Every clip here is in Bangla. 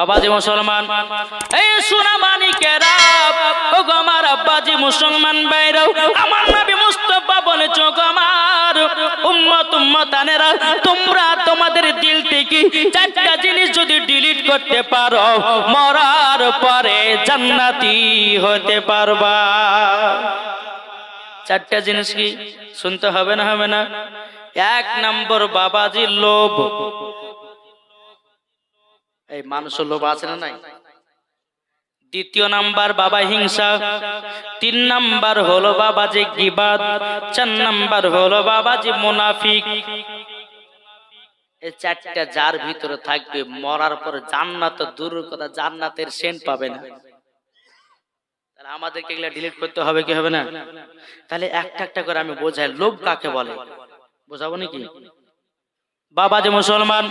বাবাজি মুসলমান, এই সোনা মানিকেরা আমার আব্বাজি মুসলমান বাইরাও আমার নবী মুস্তফা বলে আমার। উম্মত উম্মতানেরা, তোমরা তোমাদের দিল থেকে চারটা জিনিস যদি ডিলিট করতে পারো, মরার পরে জান্নাতি হতে পারবা। চারটা জিনিস কি? শুনতে হবে না হবে না? এক নম্বর বাবাজি লোভ। এই মানুষের লোভ আছে না নাই? দ্বিতীয় নাম্বার বাবা হিংসা। তিন নাম্বার হলো বাবা যে গিবাদ। চার নাম্বার হলো বাবা যে মুনাফিক। এই চারটা যার ভিতরে থাকবে মরার পর জান্নাত দূর কথা জান্নাতের সেন্ট পাবে না। তাহলে আমাদেরকে এগুলা ডিলিট করতে হবে কি হবে না? তাহলে একটা একটা করে আমি বোঝাই লোভ কাকে বলে? বোঝাবো নাকি? বাবা যে মুসলমান,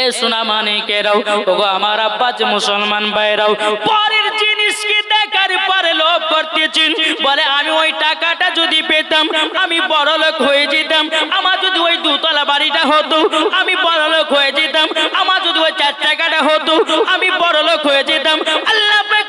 এ সোনা মানে কেরাও ওগো আমার আব্বা যে মুসলমান বাইরাও পরের জিনিসকে দেখার পরে লোভ করতেছেন। বলে, আমি ওই টাকাটা যদি পেতাম, আমি বড় লোক হয়ে যেতাম। আমার যদি ওই দুতলা বাড়িটা হতো, আমি বড় লোক হয়ে যেতাম। আমার যদি ওই চার টাকাটা হতো, আমি বড় লোক হয়ে যেতাম। আল্লাহ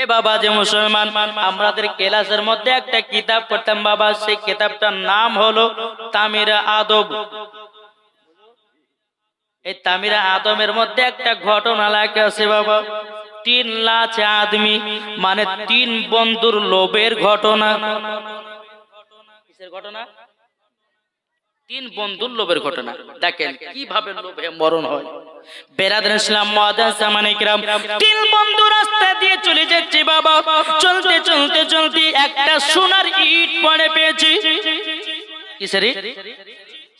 এ বাবা, যে মুসলমান, আমাদের ক্লাসের মধ্যে একটা কিতাব পড়তাম বাবা, সেই কিতাবটার নাম হলো তামিরা আদব। এই তামিরা আদমের মধ্যে একটা ঘটনা লেখা আছে বাবা, তিন লাখ আদমি মানে তিন বন্ধুর লোভের ঘটনা। কিসের ঘটনা? তিন বন্ধুর লোভের ঘটনা। দেখেন, কীভাবে লোভে মরণ হয়। সামানিকরাম তিন বন্ধু রাস্তা দিয়ে চলে বাবা। একটা সোনার ইট পড়ে পেয়েছি।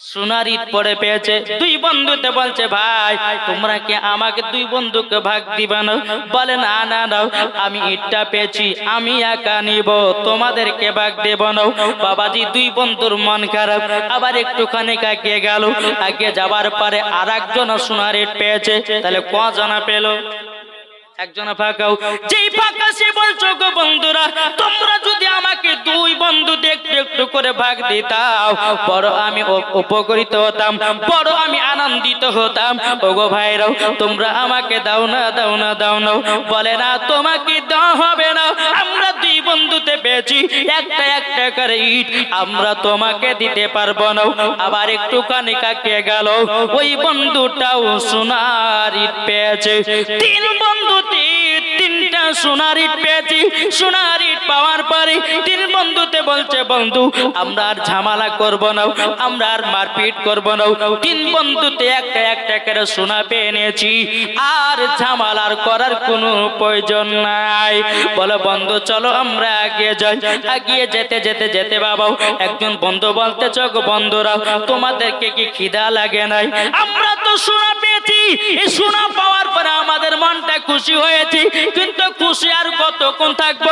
সোনার ইট পড়ে পেয়েছে, দুই বন্ধুতে বলছে, ভাই, তোমরা কি আমাকে দুই বন্ধুকে ভাগ দিবা না? বলে, না না না, আমি ইটটা পেয়েছি, আমি একা নিব, তোমাদেরকে ভাগ দেব না। বাবাজি দুই বন্ধুর মন খারাপ, আবার একটুখানি কাকিয়ে গেল আগে যাবার পরে আর একজন সোনার ইট পেয়েছে, তাহলে কজনা পেল? আমাকে একটু একটু দাও না দাও না দাও না। বলে না, তোমাকে দেওয়া হবে না। আমরা দুই বন্ধুতে পেয়েছি, একটা একটা করে ইট। আমরা তোমাকে দিতে পারব না। আবার একটুখানি কাকে গেল, ওই বন্ধুটাও সোনার ইট পেয়েছে। তিন বন্ধু সোনার ইট পেয়েছি, সোনার পাওয়ার পরে তিন বন্ধুতে বলছে, বন্ধু, আমরা আর করব না, আমরা আর মারপিট করব না। তিন বন্ধুতে একটা একটা করে সোনা পেয়ে নিয়েছি, আর করার কোনো প্রয়োজন নাই। বলো, বন্ধু, চলো আমরা এগিয়ে যাই। এগিয়ে যেতে যেতে যেতে বাবাও একজন বন্ধু বলতে, চোখ তোমাদেরকে কি খিদা লাগে নাই? আমরা তো সোনা পেয়েছি, এই সোনা পাওয়ার পরে আমাদের মনটা খুশি হয়েছে, কিন্তু খুশি আর কতক্ষণ থাকব?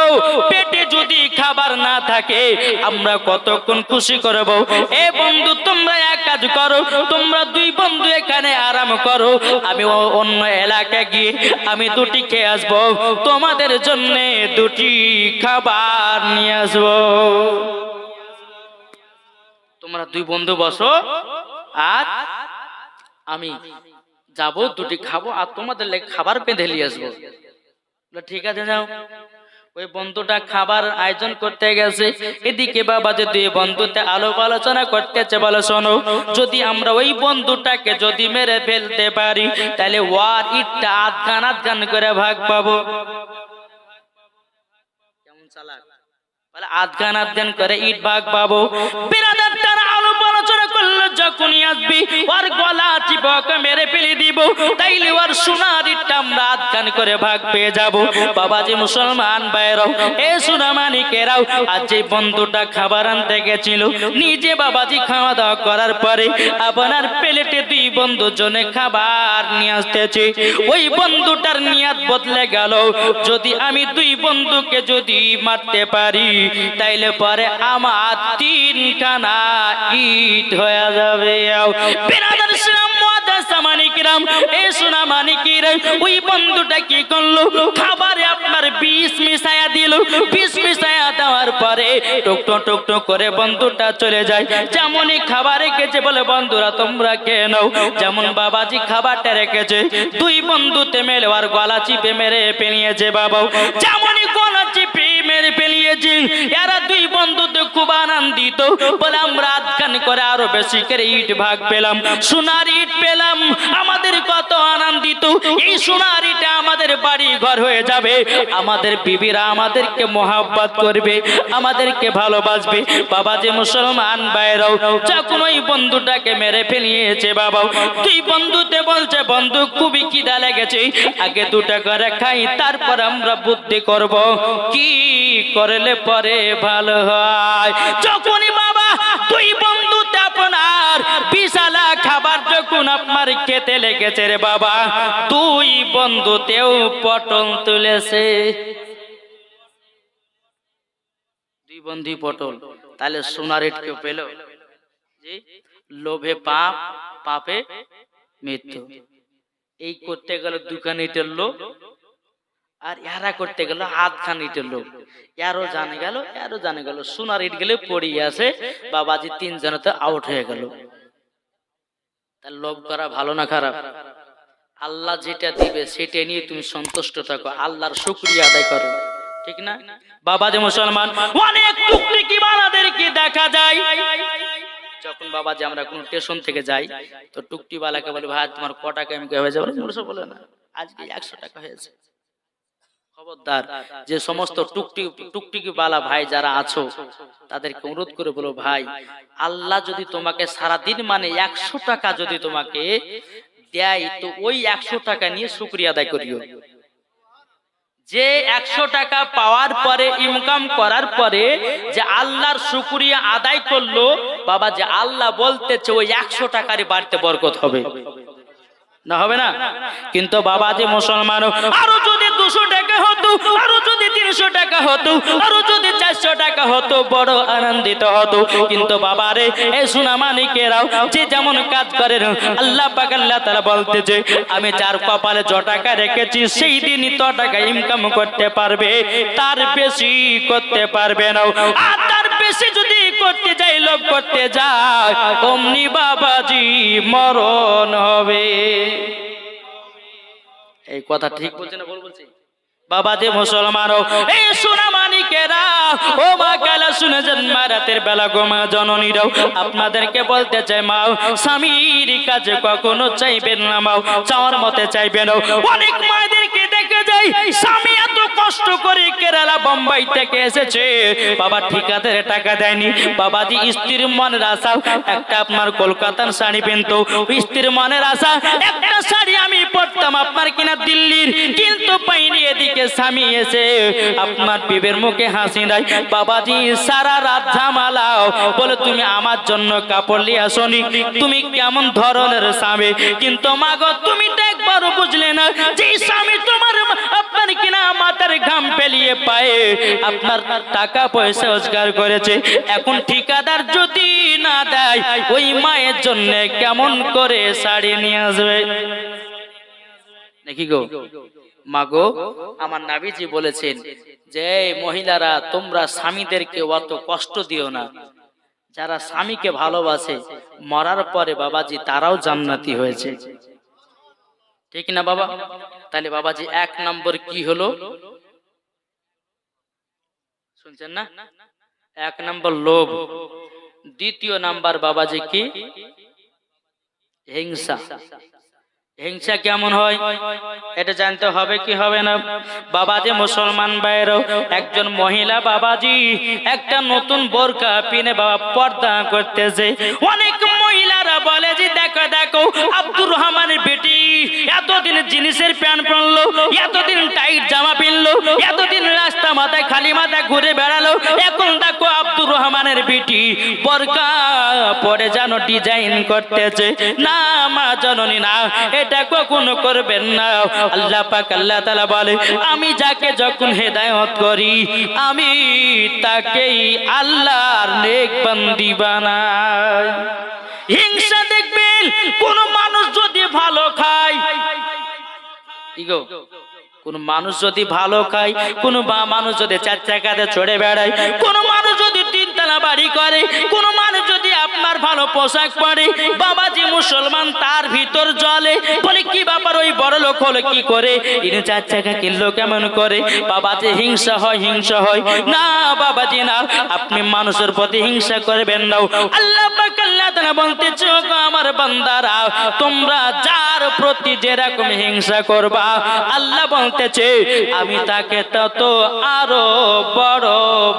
পেটে যদি খাবার না থাকে, আমরা কতক্ষণ খুশি করব? এ বন্ধু, তোমরা এক কাজ করো, তোমরা দুই বন্ধু এখানে আরাম করো। আমি অন্য এলাকায় গিয়ে আমি দুটি খেয়ে আসব। তোমাদের জন্য দুটি খাবার নিয়ে আসব। তোমরা দুই বন্ধু বসো। আর আমি যাব, দুটি খাব, আর তোমাদের খাবার বেঁধে নিয়ে আসব। ঠিক আছে, যাও। ওই বন্ধুটা খাবার আয়োজন করতে গেছে। এদিকে বাবা যে দুই বন্ধুতে আলোপ আলোচনা করতেছে, বলে, শোনো, যদি আমরা ওই বন্ধুটাকে যদি মেরে ফেলতে পারি, তাহলে ওয়ার ইটটা আধগান আধগান করে ভাগ পাবো। কেমন চালাক? আধগান আধগান করে ইট ভাগ পাবো। বিরাদার তারা আলোপ আলোচনা করল যখন যখনই আসবি, ওর গলা মেরে ফেলে দিব। তাইলে ওর করে ভাগ পেয়ে যাব। বাবাজি মুসলমান এ সোনামানিকেরাও আজ যে বন্ধুটা খাবার আনতে গেছিল, নিজে বাবাজি খাওয়া দাওয়া করার পরে আপনার প্লেটে দুই বন্ধু জনে খাবার নিয়ে আসতেছে। ওই বন্ধুটার নিয়াত বদলে গেল। যদি আমি দুই বন্ধুকে যদি মারতে পারি, তাইলে পরে আমার তিন তিনখানা ইট হয়ে যাবে। বন্ধুটা চলে যায়। যেমনই খাবার রেখেছে বলে, বন্ধুরা, তোমরা নাও। যেমন বাবাজি খাবারটা রেখেছে, দুই বন্ধুতে মেলে, আর গলা চিপে মেরে পেনিয়েছে বাবা যেমনই গলা চিপে মেরে পেলিয়েছে এরা দুই বন্ধুতে খুব আনন্দিত। বলে আমরা আধখান করে আরও বেশি করে ইট ভাগ পেলাম। সোনার ইট পেলাম। আমাদের কত আনন্দিত। এই সোনার ইটে আমাদের বাড়ি ঘর হয়ে যাবে। আমাদের বিবিরা আমাদেরকে মোহাব্বত করবে। আমাদেরকে ভালোবাসবে। বাবা যে মুসলমান বাইরাও যখন ওই বন্ধুটাকে মেরে ফেলিয়েছে বাবা তুই বন্ধুতে বলছে, বন্ধু, খুবই খিদা লেগেছে। আগে দুটা করে খাই, তারপর আমরা বুদ্ধি করব। কি করলে পরে ভালো হয়। যখনই বাবা তুই বন্ধুতে আপনার বিশালা খাবার যখন আপনার খেতে লেগেছে রে বাবা তুই বন্ধুতেও পটল তুলেছে। বন্ধু পটল, তাহলে সোনার কেউ পেল? লোভে পাপ, পাপে মৃত্যু। এই করতে গেল দোকান লোক আর এরা করতে গেল হাত খান ইটের লোক। এরও জানে গেল এরও জানে গেল। সোনার ইট গেলে পড়িয়ে আছে, বাবাজি তিনজনতে আউট হয়ে গেল। তার লোভ করা ভালো না খারাপ? আল্লাহ যেটা দিবে সেটা নিয়ে তুমি সন্তুষ্ট থাকো, আল্লাহর শুক্রিয়া আদায় করো। ঠিক না? বাবা যে মুসলমান, অনেক টুকটিকি বালাদেরকে দেখা যায়? যখন বাবা যে আমরা কোন স্টেশন থেকে যাই, তো টুকটি বালাকে বলে, ভাই, তোমার ক টাকা আমি হয়ে যাব বলে না। আজকে একশো টাকা হয়েছে। খবরদার, যে সমস্ত টুকটি, টুকটিকি বালা ভাই যারা আছো, তাদেরকে অনুরোধ করে বলো, ভাই, আল্লাহ যদি তোমাকে সারা দিন মানে একশো টাকা যদি তোমাকে দেয়, তো ওই একশো টাকা নিয়ে শুক্রিয়া আদায় করিও। যে একশো টাকা পাওয়ার পরে, ইনকাম করার পরে যে আল্লাহর শুক্রিয়া আদায় করল, বাবা, যে আল্লাহ বলতেছে, ওই একশো টাকারই বাড়তে বরকত হবে। না হবে না? কিন্তু বাবা যে মুসলমান আরও যদি দুশো টাকা হতো, আরও যদি তিনশো টাকা হতো, আরও যদি চারশো টাকা হতো, বড় আনন্দিত হতো। কিন্তু বাবা রে এ সোনা মানিকেরাও যে যেমন কাজ করে, আল্লাহ পাক আল্লাহ তারা বলতেছে আমি যার কপালে য টাকা রেখেছি, সেই দিনই তো টাকা ইনকাম করতে পারবে, তার বেশি করতে পারবে না। আর তার বেশি যদি করতে যাই লোভ করতে যায় অমনি বাবাজি মরণ হবে। এই কথা ঠিক বলছে না ভুল বলছি? বাবা যে মুসলমান বোম্বাই থেকে এসেছে। বাবা ঠিকাদের টাকা দেয়নি স্ত্রীর মনের আশা, একটা আপনার কলকাতার শাড়ি পেনতো। স্ত্রীর মনের আশা, একটা শাড়ি আমি পরতাম আপনার কিনা দিল্লির, কিন্তু পাইনি, এদিকে স্বামী এসে আপনার বিবের মুখে হাসি দেয় বাবাজি, সারা রাত ঝামালাও। বলে, তুমি আমার জন্য কাপড় নিয়ে আসনি। তুমি কেমন ধরনের স্বামী? কিন্তু মাগো, তুমি তো একবারও বুঝলে না যে স্বামী তোমার আপনার কিনা মাথার ঘাম ফেলিয়ে পায়ে। আপনার টাকা পয়সা রোজগার করেছে। এখন ঠিকাদার যদি না দেয়, ওই মায়ের জন্য কেমন করে শাড়ি নিয়ে আসবে? নাকি গো। মাগো, আমার নাবিজি বলেছেন যে মহিলারা, তোমরা স্বামীদেরকে অত কষ্ট দিও না। যারা স্বামীকে ভালোবাসে, মরার পরে বাবাজি তারাও জান্নাতি হয়েছে। ঠিক না বাবা? তাহলে বাবাজি এক নম্বর কি হলো? শুনছেন না? এক নম্বর লোভ। দ্বিতীয় নাম্বার বাবাজি কি? হিংসা। হিংসা কেমন হয়? এটা জানতে হবে কি হবে না? বাবাজি মুসলমান ভাইয়েরও একজন মহিলা বাবাজি একটা নতুন বোরকা পিনে বাবা পর্দা করতেছে। অনেক মহিলারা বলে করে দেখো দেখো, আব্দুর রহমানের বেটি এতদিন জিনিসের প্যান্ট পরলো, এতদিন টাইট জামা পিনলো, এতদিন রাস্তা মাথায় খালি মাথায় ঘুরে বেড়ালো, এখন দেখো রহমানের বেটি বরকা পরে যেন ডিজাইন করতেছে। না, মা জননী, না, এটা কখনো করবেন না। আল্লাহ পাক, আল্লাহ তাআলা বলে, আমি যাকে যখন হেদায়েত করি, আমি তাকেই আল্লাহর নেক বান্দি বানাই। হিংসা দেখবেন কোন মানুষ যদি ভালো খায়। ইগো, কোন মানুষ যদি ভালো খায়, কোন মানুষ যদি চার চাকাতে চড়ে বেড়ায়, কোন মানুষ যদি বাড়ি করে। কোন মানুষ যদি আপনার ভালো পোশাক পরে, বাবাজি মুসলমান তার ভিতর জলে বলে, কি ব্যাপার? ওই বড় লোক হলো কি করে? ইনি চার চাকা কিনলো কেমন করে? বাবাজি, হিংসা হয় হিংসা হয়। না, বাবাজি, না। আপনি মানুষের প্রতি হিংসা করবেন না। আল্লাহ "ও গো আমার বান্দারা, তোমরা যার প্রতি যেরকম হিংসা করবা, আল্লাহ বলতেছে, আমি তাকে তত আরও বড়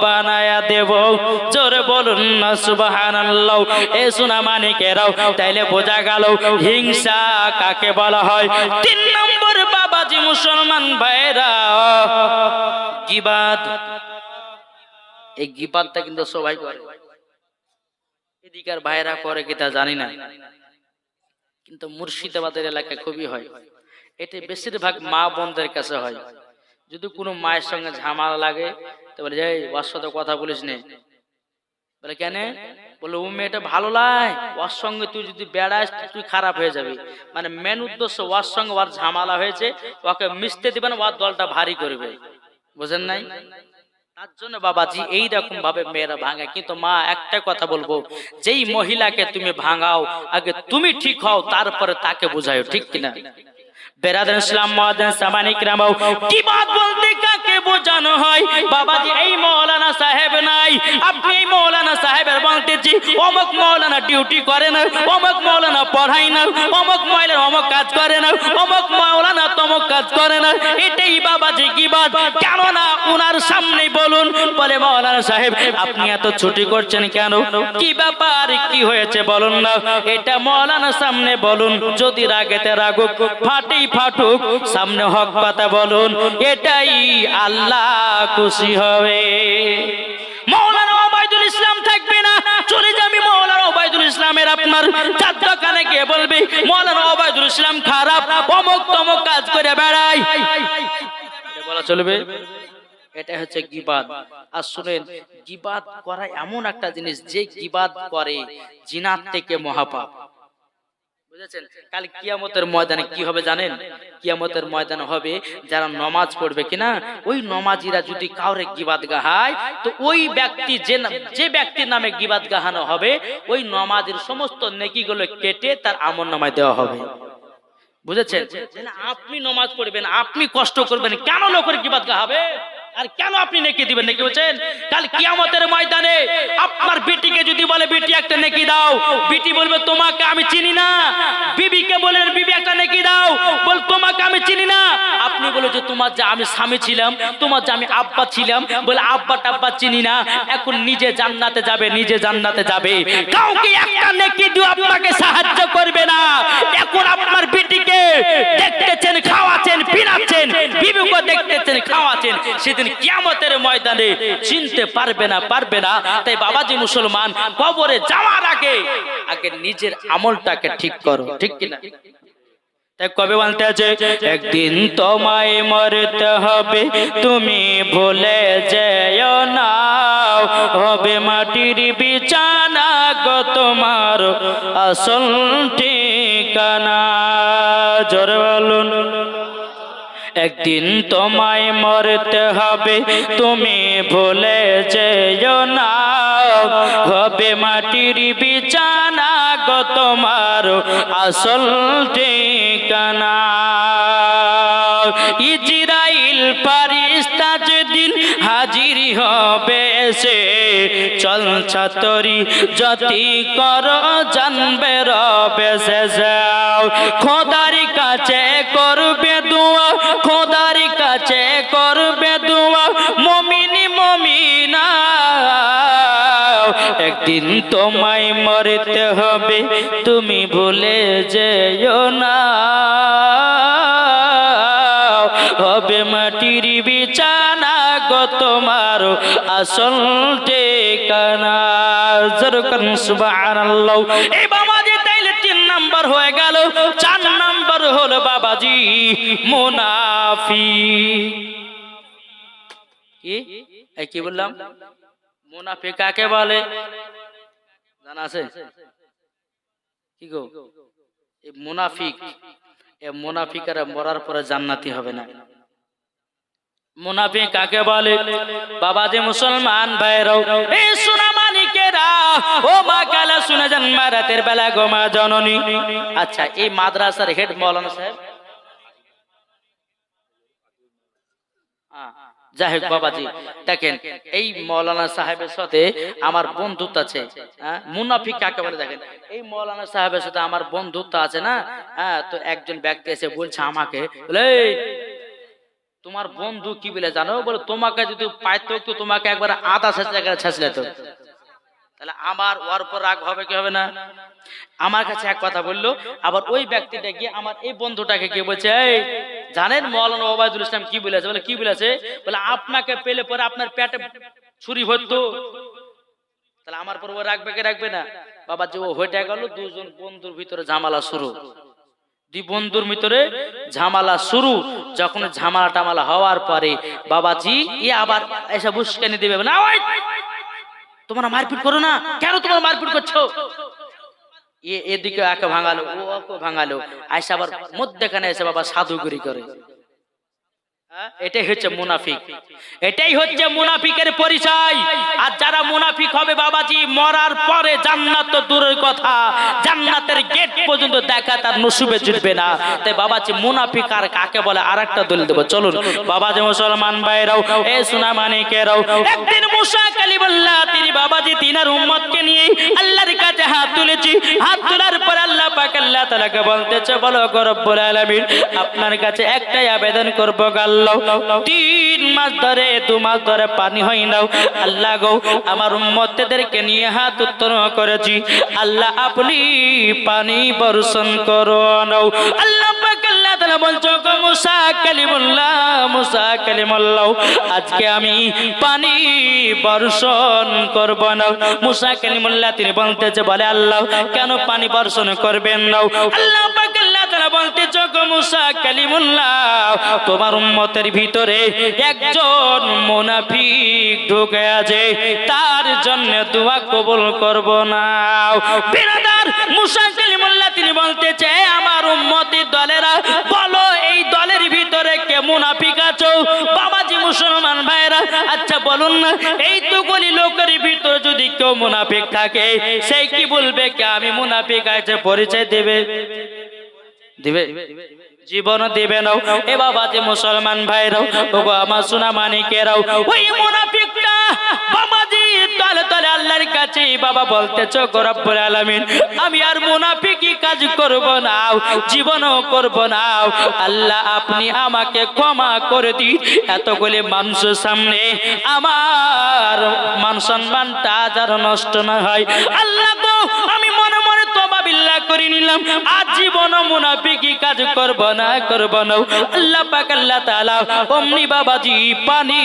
বানায়া দেব। জোরে বলুন না, সুবহানাল্লাহ। এ সোনা মানিকেরাও তাইলে বোঝা গেল হিংসা কাকে বলা হয়? তিন নম্বর বাবাজি মুসলমান ভাইরা গিবাদ। এই গিবাদটা কিন্তু সবাই করে। এদিকার ভাইরা করে কি তা জানি না। কিন্তু মুর্শিদাবাদের এলাকায় খুবই হয়। এটা বেশিরভাগ মা বোনদের কাছে হয়। যদি কোনো মায়ের সঙ্গে ঝামেলা লাগে, তো বলে যাই ওর সাথে কথা বলিস নে। বলে কেন? বলে ও মেয়েটা ভালো লাই। ওর সঙ্গে তুই যদি বেড়াস তুই খারাপ হয়ে যাবি। মানে মেন উদ্দেশ্য ওর সঙ্গে ওর ঝামেলা হয়েছে। ওকে মিশতে দিবেন ওর দলটা ভারী করবে। বুঝেন নাই? তার জন্য বাবাজি এইরকম ভাবে মেয়েরা ভাঙে। কিন্তু মা একটা কথা বলব যেই মহিলাকে তুমি ভাঙাও আগে তুমি ঠিক হও তারপরে তাকে বুঝাও ঠিক কিনা? বেরাদান ইসলাম মহাদান সামানিক রামাও কি বাদ বলতে কাকে বোঝানো হয়? বাবাজি, এই মৌলানা সাহেব নাই। আপনি এই মৌলানা সাহেবের বলতেছি অমুক মৌলানা ডিউটি করে না, অমুক মৌলানা পড়াই না, অমুক মহিলার অমুক কাজ করে না, অমুক মৌলানা তমুক কাজ করে না, এটাই বাবাজি কি বাদ কেননা উনার সামনে বলুন। বলে, মৌলানা সাহেব, আপনি এত ছুটি করছেন কেন? কি ব্যাপার? কি হয়েছে বলুন না। এটা মৌলানা সামনে বলুন। যদি রাগেতে রাগুক, ফাটি ফাটুক, সামনে হক কথা বলুন, এটাই আল্লাহ খুশি হবে। মৌলানা ওবায়দুল ইসলাম থাকবে না। চলে যাবি মৌলানা ওবায়দুল ইসলামের আপনার চার দোকানে গিয়ে বলবি, মৌলানা ওবায়দুল ইসলাম খারাপ অমুক তমুক কাজ করে এটা বলা চলবে? এটা হচ্ছে গিবাদ। আর শুনেন, গিবাদ করা এমন একটা জিনিস, যে গিবাদ করে জিনাত থেকে মহাপাপ। সমস্ত নেকিগুলো কেটে তার আমল নামায় দেওয়া হবে। বুঝেছেন? আপনি নমাজ পড়বেন, আপনি কষ্ট করবেন, কেন লোকের গিবাদ গাহাবে? আর কেন আপনি নেকি দিবেন? নেকি বলছেন? কাল কিয়ামতের ময়দানে আপনার বিটিকে যদি বলে, বিটি, একটা নেকি দাও। বিটি বলবে, তোমাকে আমি চিনি না। বিবিকে বলেন বিবি, একটা নেকি দাও। বল, তোমাকে আমি চিনি না। আপনি বলে যে, তোমার যে আমি স্বামী ছিলাম, তোমার যে আমি আব্বা ছিলাম, বলে, আব্বা টাব্বা চিনি না। এখন নিজে জান্নাতে যাবে, নিজে জান্নাতে যাবে। কাউকে একটা নেকি দিও, আপনাকে সাহায্য করবে না। এখন আপনার বিটিকে দেখতেছেন খাওয়াচ্ছেন পিনাচ্ছেন সেদিন কিয়ামতের ময়দানে চিনতে পারবে না পারবে না। তাই বাবাজি মুসলমান, কবরে যাওয়ার আগে আগে নিজের আমলটাকে ঠিক করো, ঠিক কিনা? কবে বলতে আছে? একদিন তোমায় মরতে হবে, তুমি ভুলে যেও না। হবে মাটির বিছানা গো তোমার আসল ঠিকানা। জোরে বলুন। একদিন তোমায় মরতে হবে, তুমি ভুলে যেও না। হবে মাটির বিছানা গো তোমার আসল ঠিকানা। ইজরাইল ফারিস্তা যেদিন হাজির হবে, সে চল ছাতরি যতি কর, জানবে রবে সে যাও খোদার কাছে করবে একদিন তোমায় মরতে হবে, তুমি ভুলে যেও না। হবে মাটির বিছানা গো তোমার আসল ঠিকানা। যেরকম সুবহানাল্লাহ। তাইলে তিন নাম্বার হয়ে গেল, চার নাম্বার হলো বাবাজি মুনাফি কি বললাম? মুনাফি কাকে বলে? জানা আছে? কি গো? এই মুনাফিক এ মুনাফিকেরা মরার পরে জান্নাতি হবে না। মুনাফিক কাকে বলে? বাবাজি মুসলমান ভাইরাও এই সোনা মানিকেরা, ও মা কালা শুনে যান মা বেলা গো জননী। আচ্ছা এই মাদ্রাসার হেড মৌলানা সাহেব হ্যাঁ, যাই হোক বাবাজি দেখেন এই মৌলানা সাহেবের সাথে আমার বন্ধুত্ব আছে। মুনাফি মুনাফিক কাকে বলে দেখেন এই মৌলানা সাহেবের সাথে আমার বন্ধুত্ব আছে না? হ্যাঁ তো একজন ব্যক্তি এসে বলছে আমাকে বলে, তোমার বন্ধু কি বলে জানো? বলে তোমাকে যদি পাইতো তোমাকে একবার আধা জায়গায় ছেঁচলে তো। তাহলে আমার ওর উপর রাগ হবে কি হবে না? আমার কাছে এক কথা বলল, আবার ওই ব্যক্তিটা গিয়ে আমার এই বন্ধুটাকে গিয়ে বলছে, এই, জানেন মৌলানা ওবায়দুল ইসলাম কি বলেছে? বলে, কি বলেছে? বলে, আপনাকে পেলে পরে আপনার পেটে ছুরি ভরতো। তাহলে আমার পর ও রাখবে কে রাখবে না? বাবা যে ও হয়ে গেল দুজন বন্ধুর ভিতরে ঝামেলা শুরু। দুই বন্ধুর ভিতরে ঝামেলা শুরু। যখন ঝামেলা টামালা হওয়ার পরে বাবাজি ই আবার এসে বুসকানি দিবে না তোমরা মারপিট করো না? কেন তোমরা মারপিট করছ? এদিকে একে ভাঙালো, ও ওকে ভাঙালো। আইসা আবার মধ্যেখানে এসে বাবা সাধুগুরি করে? এটাই হচ্ছে মুনাফিক। এটাই হচ্ছে মুনাফিকের পরিচয়। আর যারা মুনাফিক হবে বাবাজি, মরার পরে জান্নাত তো দূরের কথা। জান্নাতের গেট পর্যন্ত দেখা তার নসিবে জুটবে না। তাই বাবাজি, মুনাফিক আর কাকে বলে? আরেকটা দলিল দেবো। চলুন, বাবাজি, মুসলমান ভাইরাও, এ সুনা মানিকেরাও একদিন মুসা কালিমুল্লাহ, তিনি বাবাজি, তিনার উম্মতকে নিয়ে আল্লাহর কাছে হাত তুলেছি। হাত তোলার পর আল্লাহ পাক আল্লাহ তাআলাকে বলতেছে, বলো গো রব্বুল আলামিন, আপনার কাছে একটাই আবেদন করব আল্লাহ। তিন মাস ধরে, দু মাস ধরে পানি হয় না আল্লাহ গো, আমার উম্মতদেরকে নিয়ে হাত উত্তোলন করেছি। আল্লাহ, আপনি পানি বর্ষণ করো নাও। আল্লাহ বলছো আজকে আমি পানি বর্ষণ করব না মুসা কালিমুল্লাহ তিনি বলতেছে, বলে আল্লাহ, কেন পানি বর্ষণ করবেন না আল্লাহ তাআলা বলতেছে গো মুসা কালিমুল্লাহ, তোমার উম্মতের ভিতরে একজন মুনাফিক ঢুকে আছে, তার জন্য দোয়া কবুল করব না। বিরাদার মুসা কালিমুল্লাহ, তিনি বলতেছে আমার উম্মতির দলেরা, বলো এই দলের ভিতরে কে মুনাফিক আছো? বাবাজি মুসলমান ভাইরা আচ্ছা বলুন না, এই তো গলি লোকের ভিতরে যদি কেউ মুনাফিক থাকে সেই কি বলবে, কে আমি মুনাফিক আছে, পরিচয় দেবে? দিবে। জীবন দিবে নাও। এ বাবা যে মুসলমান ভাইরাও ও গো আমার সোনা মানিকেরাও ওই মুনাফিকটা বাবাজি, তলে তলে আল্লাহর কাছে বাবা বলতেছ রব্বুল আলামিন, আমি আর মুনাফিকি কাজ করব না, জীবনও করব না। আল্লাহ, আপনি আমাকে ক্ষমা করে দিন। এতগুলি মানুষের সামনে, আমার মান সম্মানটা যেন নষ্ট না হয়। আল্লাহ গো, আমি তোবা বিল্লাহ করে নিলাম। আজ জীবন মুনাফিকি কাজ করব না করব না। আল্লাহ পাক আল্লাহ তাআলা অমনি বাবাজি পানি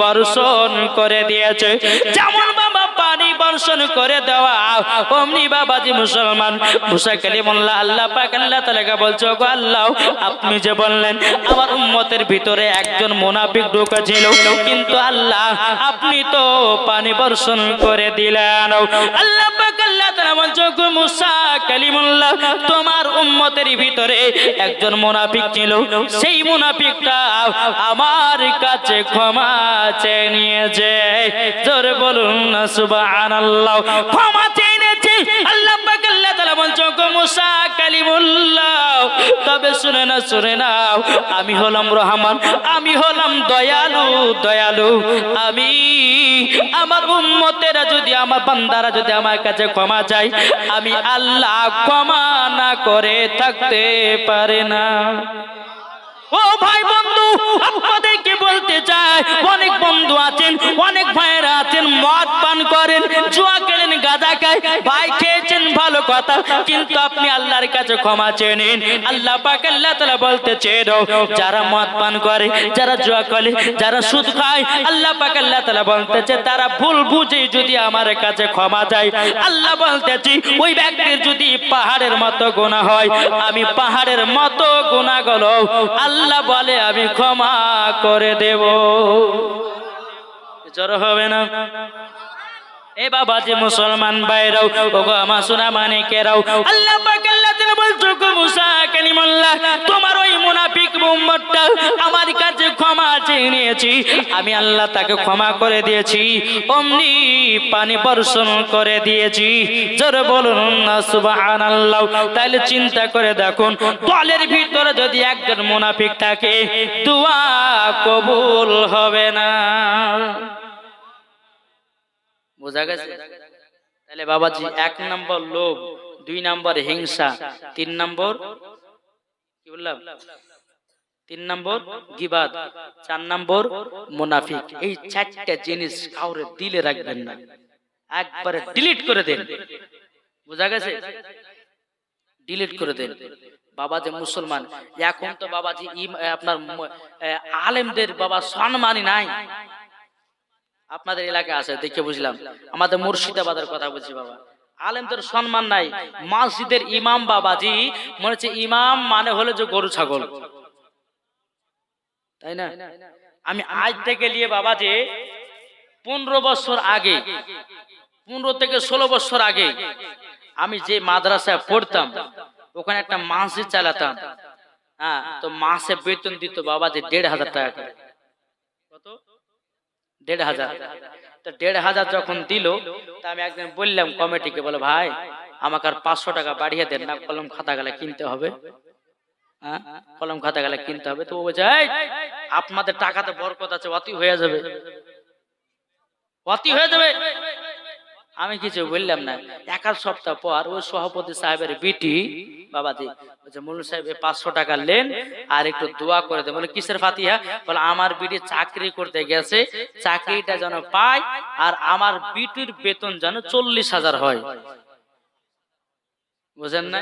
বর্ষণ করে দিয়েছে। যেমন বাবা পানি বর্ষণ করে দেওয়া, অমনি বাবাজি মুসলমান। মুসা কালিমুল্লাহ আল্লাহ পাক আল্লাহ তাআলাকে বলছো গো আল্লাহ, আপনি যে বললেন, আমার উম্মতের ভিতরে একজন মুনাফিক ঢুকেছিল। কিন্তু আল্লাহ, আপনি তো পানি বর্ষণ করে দিলেন। আল্লাহ পাক মুসা কালিমুল্লাহ, তোমার উম্মতের ভিতরে একজন মুনাফিক ছিল। সেই মুনাফিকটা আমার কাছে ক্ষমা চেয়ে নিয়েছে। জোরে বলুন না সুবহানাল্লাহ। ক্ষমা চেয়ে নিয়েছে। আল্লাহ তাআলা বলছো গো মুসা, কালিমুল্লাহ, তবে শুনে না শুনে নাও, আমি হলাম রহমান, আমি হলাম দয়ালু দয়ালু, আমি, আমার উম্মতেরা যদি, আমার বান্দারা যদি আমার কাছে ক্ষমা চাই আমি আল্লাহ ক্ষমা না করে থাকতে পারে না। ও ভাই বন্ধু আপনাদেরকে বলতে চাই? অনেক বন্ধু আছেন, অনেক ভাইয়েরা আছেন, মদ পান করেন, জুয়া খেলেন, গাঁজা খায়, ভাই খেয়েছেন ভালো কথা, কিন্তু আপনি আল্লাহর কাছে ক্ষমা চেয়ে নিন। আল্লাহ পাক আল্লাহ তাআলা বলতে চেয়ে যারা মদ পান করে, যারা জুয়া করে, যারা সুদ খায়, আল্লাহ পাক আল্লাহ তাআলা বলতেছে তারা ভুল বুঝে যদি আমার কাছে ক্ষমা চায়, আল্লাহ বলতেছি ওই ব্যক্তির যদি পাহাড়ের মতো গুনাহ হয়, আমি পাহাড়ের মতো গুনাহগুলো আল্লাহ বলে, আমি ক্ষমা করে দেব। জ্বর হবে না? এ বাবা যে মুসলমান বাইরাও ওগো আমার সোনা মানে কেরাও। আল্লাহ পাক আল্লাহ তাআলা বলছো গো মুসা কালিমুল্লাহ, তোমার ওই মুনাফিক উম্মতটা আমার কাছে ক্ষমা চেয়ে নিয়েছি। আমি আল্লাহ তাকে ক্ষমা করে দিয়েছি, অমনি পানি বর্ষণ করে দিয়েছি। জোরে বলুন না, সুবহানাল্লাহ। তাহলে চিন্তা করে দেখুন, দলের ভিতরে যদি একজন মুনাফিক থাকে, দোয়া কবুল হবে না। বোঝা গেছে? তাহলে বাবাজি, এক নম্বর লোভ, দুই নম্বর হিংসা, তিন নম্বর কি বললাম? তিন নম্বর গিবাদ, চার নম্বর মুনাফিক। এই চারটা জিনিস কাউরে দিলে রাখবেন না। একবারে ডিলিট করে দেন। বোঝা গেছে? ডিলিট করে দেন। বাবা যে মুসলমান, এখন তো বাবাজি আপনার আলেমদের বাবা সম্মানই নাই। আপনাদের এলাকায় আছে দেখে বুঝলাম। আমাদের মুর্শিদাবাদের কথা বলছি বাবা। আলেমদের সম্মান নাই। মসজিদের ইমাম বাবাজি মনে হচ্ছে ইমাম মানে হলো যে গরু ছাগল। তাই না? আমি আজ থেকে নিয়ে বাবা যে পনেরো বছর আগে পনেরো থেকে ষোলো বছর আগে আমি যে মাদ্রাসায় পড়তাম ওখানে একটা মসজিদ চালাতাম। হ্যাঁ তো মাসে বেতন দিত বাবা যে দেড় হাজার টাকা কত? দেড় হাজার। তো দেড় হাজার যখন দিল তা আমি একদিন বললাম কমিটিকে বলে ভাই আমাকে আর পাঁচশো টাকা বাড়িয়ে দেন না কলম খাতা গেলে কিনতে হবে। হ্যাঁ? কলম খাতা গেলে কিনতে হবে। তো বলছে "এই, আপনাদের টাকাতে বরকত আছে অতি হয়ে যাবে। অতি হয়ে যাবে। আমি কিছু বললাম না। এক সপ্তাহ পর ওই সভাপতি সাহেবের বিটি, বাবাজি, বলছে মুল সাহেব পাঁচশো টাকা লেন আর একটু দোয়া করে দেন। বলে, কিসের ফাতিহা? বলে, আমার বিটি চাকরি করতে গেছে, চাকরিটা যেন পায় আর আমার বিটির বেতন যেন চল্লিশ হাজার হয়। বুঝেন না?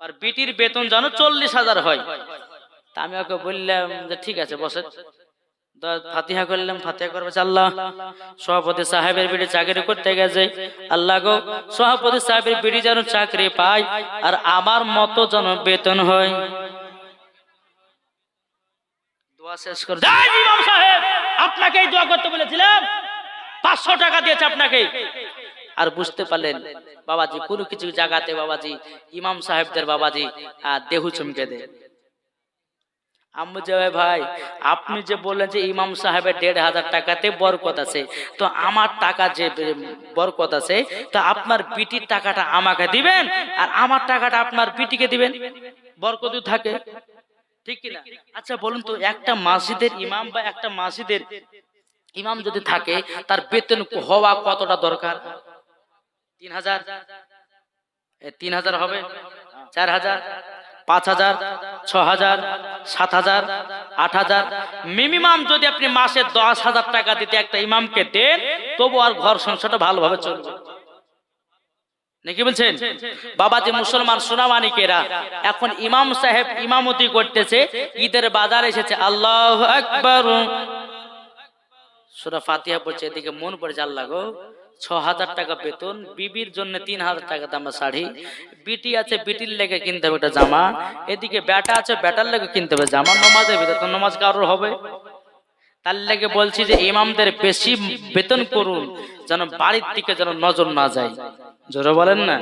আর বিটির বেতন যেন চল্লিশ হাজার হয়। তা আমি ওকে বললাম যে, ঠিক আছে বসে ফাতিহা করলাম ফাতিহা করবে আল্লাহ সভাপতি সাহেবের বিড়ি চাকরি করতে গেছে। আল্লাহ গো সভাপতি সাহেবের বিড়ি যেন চাকরি পায় আর আমার মতো যেন বেতন হয়। দোয়া শেষ করে ইমাম সাহেব আপনাকেই দোয়া করতে বলেছিলাম। পাঁচশো টাকা দিয়েছে আপনাকে। আর বুঝতে পারলেন বাবাজি কোনো কিছু জায়গাতে বাবাজি ইমাম সাহেবদের বাবাজি দেহু চমকে দেয়। আম্মু যাবে ভাই আপনি যে বললেন যে ইমাম সাহেবের দেড় হাজার টাকাতে বরকত আছে, তো আমার টাকা যে বরকত আছে, তো আপনার বিটির টাকাটা আমাকে দিবেন, আর আমার টাকাটা আপনার বিটিকে দিবেন? বরকত থাকে, ঠিক কিনা? আচ্ছা বলুন তো, একটা মসজিদের ইমাম বা একটা মসজিদের ইমাম যদি থাকে, তার বেতন হওয়া কতটা দরকার? তিন হাজার? তিন হাজার হবে? চার হাজার? পাঁচ হাজার ছ হাজার, সাত হাজার, আট হাজার। মিনিমাম যদি আপনি মাসে দশ হাজার টাকা দিতে একটা ইমামকে দেন, তবু আর ঘর সংসারটা ভালোভাবে চলবে। নাকি বলছেন? বাবাজি মুসলমান সোনামানিকেরা, এখন ইমাম সাহেব ইমামতি করতেছে, ঈদের বাজার এসেছে, আল্লাহ আকবর। সুরা ফাতিহা পড়ছে, এদিকে মন পড়েছে আল্লাহ গো ছ হাজার টাকা বেতন, বিবির জন্য তিন হাজার টাকা দামা শাড়ি। বিটি আছে, বিটির লেগে কিনতে হবে একটা জামা। এদিকে ব্যাটা আছে, ব্যাটার লেগে কিনতে হবে জামা। নমাজের ভিতরে তো নমাজ কারোর হবে। তার লেগে বলছি যে, ইমামদের বেশি বেতন করুন, যেন বাড়ির দিকে যেন নজর না যায়। জোরে বলেন না?